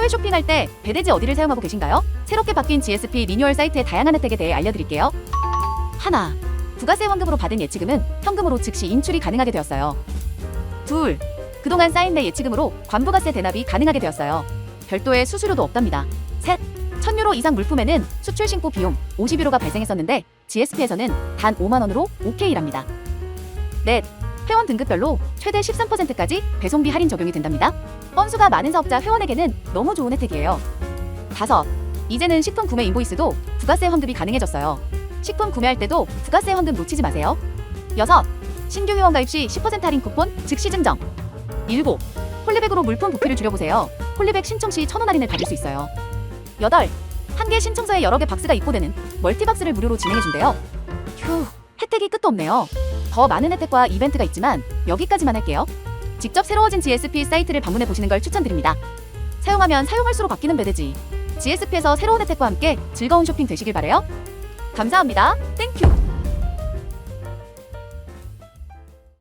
해외 쇼핑할 때 배대지 어디를 사용하고 계신가요? 새롭게 바뀐 GSP 리뉴얼 사이트의 다양한 혜택에 대해 알려드릴게요. 하나, 부가세 환급으로 받은 예치금은 현금으로 즉시 인출이 가능하게 되었어요. 둘, 그동안 쌓인 내 예치금으로 관부가세 대납이 가능하게 되었어요. 별도의 수수료도 없답니다. 셋, 1000유로 이상 물품에는 수출 신고 비용 50유로가 발생했었는데 GSP에서는 단 5만 원으로 OK랍니다. 넷, 회원 등급별로 최대 13%까지 배송비 할인 적용이 된답니다. 건수가 많은 사업자 회원에게는 너무 좋은 혜택이에요. 다섯, 이제는 식품 구매 인보이스도 부가세 환급이 가능해졌어요. 식품 구매할 때도 부가세 환급 놓치지 마세요. 여섯, 신규 회원 가입 시 10% 할인 쿠폰 즉시 증정. 일곱, 홀리백으로 물품 부피를 줄여보세요. 홀리백 신청 시 1000원 할인을 받을 수 있어요. 여덟, 한 개 신청서에 여러 개 박스가 입고되는 멀티박스를 무료로 진행해준대요. 휴, 혜택이 끝도 없네요. 더 많은 혜택과 이벤트가 있지만 여기까지만 할게요. 직접 새로워진 GSP 사이트를 방문해 보시는 걸 추천드립니다. 사용하면 사용할수록 바뀌는 배대지. GSP에서 새로운 혜택과 함께 즐거운 쇼핑 되시길 바래요. 감사합니다. 땡큐.